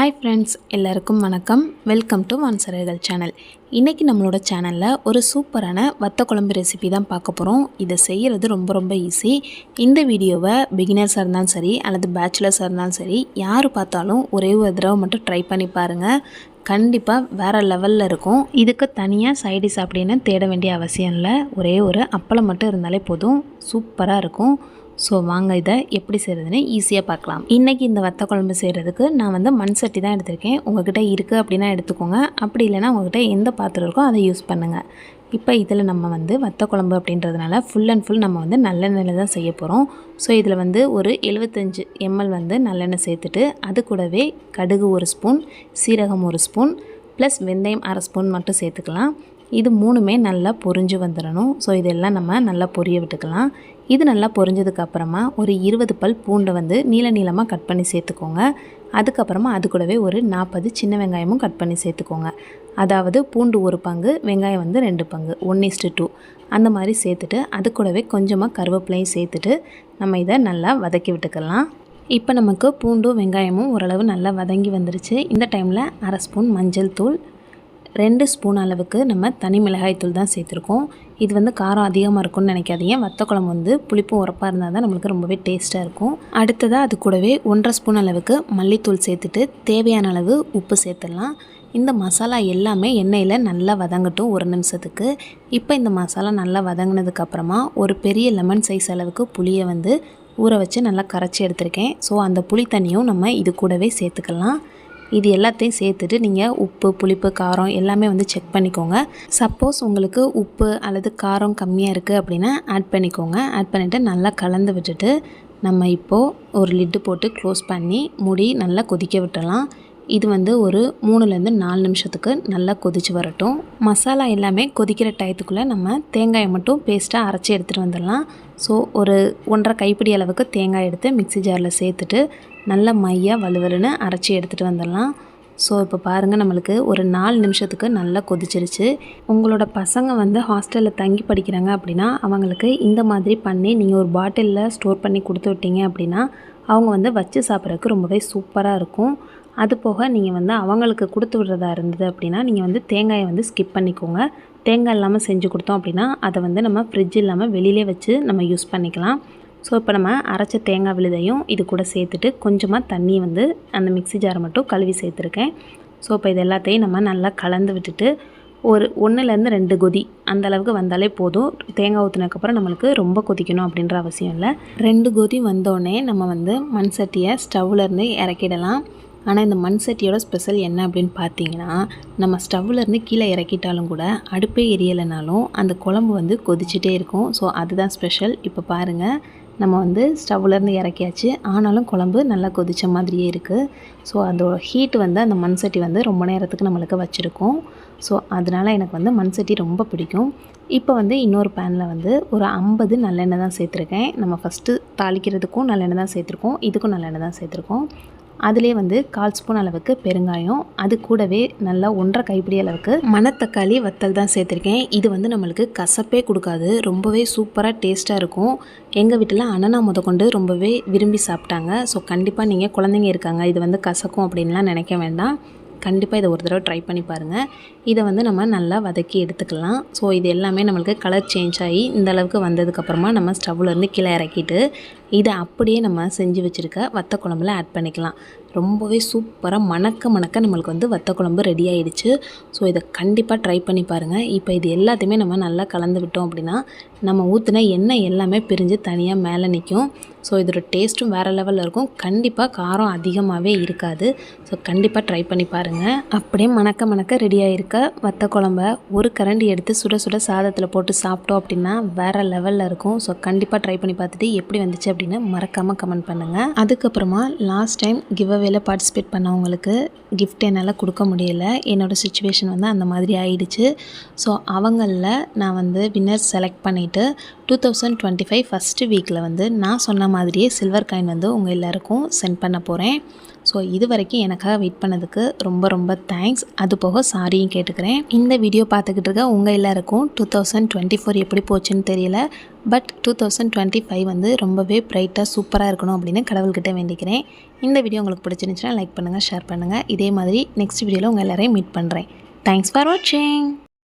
Hi friends எல்லாருக்கும் வணக்கம். Welcome to வான்சரர்கள் channel இன்றைக்கி நம்மளோட சேனலில் ஒரு சூப்பரான வத்த குழம்பு ரெசிபி தான் பார்க்க போகிறோம் இதை செய்கிறது ரொம்ப ரொம்ப ஈஸி இந்த வீடியோவை பிகினர்ஸாக இருந்தாலும் சரி அல்லது பேச்சுலர்ஸாக இருந்தாலும் சரி யார் பார்த்தாலும் ஒரே ஒரு தடவை மட்டும் ட்ரை பண்ணி பாருங்கள் கண்டிப்பாக வேறு லெவலில் இருக்கும். இதுக்கு தனியாக சைடிஸ் அப்படின்னு தேட வேண்டிய அவசியம் இல்லை. ஒரே ஒரு அப்பளம் மட்டும் இருந்தாலே போதும். சூப்பராக இருக்கும். ஸோ வாங்க இதை எப்படி செய்கிறதுன்னு ஈஸியாக பார்க்கலாம். இன்றைக்கி இந்த வத்த குழம்பு செய்கிறதுக்கு நான் வந்து மண் சட்டி தான் எடுத்திருக்கேன். உங்ககிட்ட இருக்குது அப்படின்னா எடுத்துக்கோங்க. அப்படி இல்லைனா உங்ககிட்ட எந்த பாத்திரம் இருக்கோ அதை யூஸ் பண்ணுங்கள் இப்போ இதில் நம்ம வந்து வத்த குழம்பு அப்படின்றதுனால ஃபுல் அண்ட் ஃபுல் நம்ம வந்து நல்லெண்ணெயில் தான் செய்ய போகிறோம் ஸோ இதில் வந்து ஒரு எழுபத்தஞ்சு எம்எல் வந்து நல்லெண்ணெய் சேர்த்துட்டு அது கூடவே கடுகு ஒரு ஸ்பூன் சீரகம் ஒரு ஸ்பூன் ப்ளஸ் வெந்தயம் அரை ஸ்பூன் மட்டும் சேர்த்துக்கலாம். இது மூணுமே நல்லா பொரிஞ்சு வந்துடணும். ஸோ இதெல்லாம் நம்ம நல்லா பொரிய விட்டுக்கலாம். இது நல்லா பொரிஞ்சதுக்கு அப்புறமா ஒரு இருபது பல் பூண்டை வந்து நீள நீளமாக கட் பண்ணி சேர்த்துக்கோங்க. அதுக்கப்புறமா அது கூடவே ஒரு நாற்பது சின்ன வெங்காயமும் கட் பண்ணி சேர்த்துக்கோங்க. அதாவது பூண்டு ஒரு பங்கு வெங்காயம் வந்து ரெண்டு பங்கு ஒன் இஸ்டு டூ அந்த மாதிரி சேர்த்துட்டு அது கூடவே கொஞ்சமாக கருவேப்பிலையும் சேர்த்துட்டு நம்ம இதை நல்லா வதக்கி விட்டுக்கலாம். இப்போ நமக்கு பூண்டும் வெங்காயமும் ஓரளவு நல்லா வதங்கி வந்துருச்சு. இந்த டைமில் அரை ஸ்பூன் மஞ்சள் தூள் ரெண்டு ஸ்பூன் அளவுக்கு நம்ம தனி மிளகாய்த்தூள் தான் சேர்த்துருக்கோம். இது வந்து காரம் அதிகமாக இருக்கும்னு நினைக்காதீங்க. வத்த குழம்பு வந்து புளிப்பும் உரப்பாக இருந்தால் தான் நம்மளுக்கு ரொம்பவே டேஸ்ட்டாக இருக்கும். அடுத்ததாக அது கூடவே ஒன்றரை ஸ்பூன் அளவுக்கு மல்லித்தூள் சேர்த்துட்டு தேவையான அளவு உப்பு சேர்த்துடலாம். இந்த மசாலா எல்லாமே எண்ணெயில் நல்லா வதங்கட்டும் ஒரு நிமிஷத்துக்கு. இப்போ இந்த மசாலா நல்லா வதங்கினதுக்கப்புறமா ஒரு பெரிய லெமன் சைஸ் அளவுக்கு புளியை வந்து ஊற வச்சு நல்லா கரைச்சி எடுத்திருக்கேன். ஸோ அந்த புளி தண்ணியும் நம்ம இது கூடவே சேர்த்துக்கலாம். இது எல்லாத்தையும் சேர்த்துட்டு நீங்கள் உப்பு புளிப்பு காரம் எல்லாமே வந்து செக் பண்ணிக்கோங்க. சப்போஸ் உங்களுக்கு உப்பு அல்லது காரம் கம்மியாக இருக்குது அப்படின்னா ஆட் பண்ணிக்கோங்க. ஆட் பண்ணிவிட்டு நல்லா கலந்து விட்டுட்டு நம்ம இப்போது ஒரு லிட்டு போட்டு க்ளோஸ் பண்ணி முடி நல்லா கொதிக்க விட்டுடலாம் இது வந்து ஒரு மூணுலேருந்து நாலு நிமிஷத்துக்கு நல்லா கொதித்து வரட்டும். மசாலா எல்லாமே கொதிக்கிற டயத்துக்குள்ளே நம்ம தேங்காயை மட்டும் பேஸ்ட்டாக அரைச்சி எடுத்துகிட்டு வந்துடலாம். ஸோ ஒரு ஒன்றரை கைப்பிடி அளவுக்கு தேங்காய் எடுத்து மிக்சி ஜாரில் சேர்த்துட்டு நல்லா மையாக வலுவலுன்னு அரைச்சி எடுத்துகிட்டு வந்துடலாம். ஸோ இப்போ பாருங்கள் நம்மளுக்கு ஒரு நாலு நிமிஷத்துக்கு நல்லா கொதிச்சிருச்சு. உங்களோட பசங்க வந்து ஹாஸ்டலில் தங்கி படிக்கிறாங்க அப்படின்னா அவங்களுக்கு இந்த மாதிரி பண்ணி நீங்கள் ஒரு பாட்டிலில் ஸ்டோர் பண்ணி கொடுத்து விட்டீங்க அப்படின்னா அவங்க வந்து வச்சு சாப்பிட்றதுக்கு ரொம்பவே சூப்பராக இருக்கும். அது போக நீங்கள் வந்து அவங்களுக்கு கொடுத்து விடுறதா இருந்தது அப்படின்னா நீங்கள் வந்து தேங்காயை வந்து ஸ்கிப் பண்ணிக்கோங்க. தேங்காய் இல்லாமல் செஞ்சு கொடுத்தோம் அப்படின்னா அதை வந்து நம்ம ஃப்ரிட்ஜ் இல்லாமல் வெளியிலே வச்சு நம்ம யூஸ் பண்ணிக்கலாம். ஸோ இப்போ நம்ம அரைச்ச தேங்காய் விழுதையும் இது கூட சேர்த்துட்டு கொஞ்சமாக தண்ணி வந்து அந்த மிக்சி ஜாரை மட்டும் கழுவி சேர்த்துருக்கேன். ஸோ இப்போ இது எல்லாத்தையும் நம்ம நல்லா கலந்து விட்டுட்டு ஒரு ஒன்றுலேருந்து ரெண்டு கொதி அந்த அளவுக்கு வந்தாலே போதும். தேங்காய் ஊற்றினதுக்கப்புறம் நம்மளுக்கு ரொம்ப கொதிக்கணும் அப்படின்ற அவசியம் இல்லை. ரெண்டு கொதி வந்தோடனே நம்ம வந்து மண் சட்டியை ஸ்டவ்லேருந்து இறக்கிடலாம். ஆனால் இந்த மண் சட்டியோட ஸ்பெஷல் என்ன அப்படின்னு பார்த்தீங்கன்னா நம்ம ஸ்டவ்லேருந்து கீழே இறக்கிட்டாலும் கூட அடுப்பே எரியலைனாலும் அந்த குழம்பு வந்து கொதிச்சுட்டே இருக்கும். ஸோ அதுதான் ஸ்பெஷல். இப்போ பாருங்கள் நம்ம வந்து ஸ்டவ்லேருந்து இறக்கியாச்சு. ஆனாலும் குழம்பு நல்லா கொதித்த மாதிரியே இருக்குது ஸோ அந்த ஹீட் வந்து அந்த மண் சட்டி வந்து ரொம்ப நேரத்துக்கு நம்மளுக்கு வச்சுருக்கோம். ஸோ அதனால் எனக்கு வந்து மண் சட்டி ரொம்ப பிடிக்கும். இப்போ வந்து இன்னொரு பேனில் வந்து ஒரு ஐம்பது நல்லெண்ணெய் தான் சேர்த்துருக்கேன். நம்ம ஃபஸ்ட்டு தாளிக்கிறதுக்கும் நல்லெண்ணெய் தான் சேர்த்துருக்கோம். இதுக்கும் நல்லெண்ணெய் தான் சேர்த்துருக்கோம். அதிலே வந்து கால் ஸ்பூன் அளவுக்கு பெருங்காயம் அது கூடவே நல்லா ஒன்றரை கைப்பிடி அளவுக்கு மணத்தக்காளி வத்தல் தான் சேர்த்துருக்கேன். இது வந்து நம்மளுக்கு கசப்பே கொடுக்காது ரொம்பவே சூப்பராக டேஸ்ட்டாக இருக்கும். எங்கள் வீட்டில் அண்ணனா முத கொண்டு ரொம்பவே விரும்பி சாப்பிட்டாங்க. ஸோ கண்டிப்பாக நீங்கள் குழந்தைங்க இருக்காங்க இது வந்து கசக்கும் அப்படின்லாம் நினைக்க வேண்டாம். கண்டிப்பாக இதை ஒரு தடவை ட்ரை பண்ணி பாருங்கள் இதை வந்து நம்ம நல்லா வதக்கி எடுத்துக்கலாம். ஸோ இது எல்லாமே நம்மளுக்கு கலர் சேஞ்ச் ஆகி இந்த அளவுக்கு வந்ததுக்கப்புறமா நம்ம ஸ்டவ்லேருந்து கீழே இறக்கிட்டு இதை அப்படியே நம்ம செஞ்சு வச்சுருக்க வத்த குழம்புல ஆட் பண்ணிக்கலாம். ரொம்பவே சூப்பராக மணக்க மணக்க நம்மளுக்கு வந்து வத்த குழம்பு ரெடி ஆகிடுச்சு ஸோ இதை கண்டிப்பாக ட்ரை பண்ணி பாருங்கள் இப்போ இது எல்லாத்தையுமே நம்ம நல்லா கலந்து விட்டோம் அப்படின்னா நம்ம ஊற்றின எண்ணெய் எல்லாமே பிரிஞ்சு தனியாக மேலே நிற்கும் ஸோ இதோட டேஸ்ட்டும் வேறு லெவலில் இருக்கும். கண்டிப்பாக காரம் அதிகமாகவே இருக்காது. ஸோ கண்டிப்பாக ட்ரை பண்ணி பாருங்கள் அப்படியே மணக்க மணக்க ரெடியாக இருக்க வத்த குழம்ப ஒரு கரண்டி எடுத்து சுட சுட சாதத்தில் போட்டு சாப்பிட்டோம் அப்படின்னா வேறு லெவலில் இருக்கும். ஸோ கண்டிப்பாக ட்ரை பண்ணி பார்த்துட்டு எப்படி வந்துச்சு அப்படின்னு மறக்காமல் கமெண்ட் பண்ணுங்கள் அதுக்கப்புறமா லாஸ்ட் டைம் கிவ் அவேல பார்ட்டிசிபேட் பண்ணவங்களுக்கு கிஃப்ட் என்னால் கொடுக்க முடியல. என்னோடய சுச்சுவேஷன் வந்து அந்த மாதிரி ஆயிடுச்சு. ஸோ அவங்களில் நான் வந்து வின்னர் செலக்ட் பண்ணிவிட்டு two thousand twenty five first வீக்கில் வந்து நான் சொன்ன மாதிரியே சில்வர் காயின் வந்து உங்கள் எல்லாருக்கும் சென்ட் பண்ண போகிறேன் ஸோ இது வரைக்கும் எனக்காக வெயிட் பண்ணதுக்கு ரொம்ப ரொம்ப தேங்க்ஸ். அது போக சாரியும் கேட்டுக்கிறேன். இந்த வீடியோ பார்த்துக்கிட்டு இருக்க உங்கள் எல்லாருக்கும் டூ தௌசண்ட் டுவெண்ட்டி ஃபோர் எப்படி போச்சுன்னு தெரியல. But two thousand twenty five வந்து ரொம்பவே ப்ரைட்டாக சூப்பராக இருக்கணும் அப்படின்னு கடவுள்கிட்ட வேண்டிக்கிறேன். இந்த வீடியோ உங்களுக்கு பிடிச்சிருந்துச்சுன்னா லைக் பண்ணுங்கள் ஷேர் பண்ணுங்கள் இதே மாதிரி நெக்ஸ்ட் வீடியோவில் உங்கள் எல்லாரையும் மீட் பண்ணுறேன் தேங்க்ஸ் ஃபார் வாட்சிங்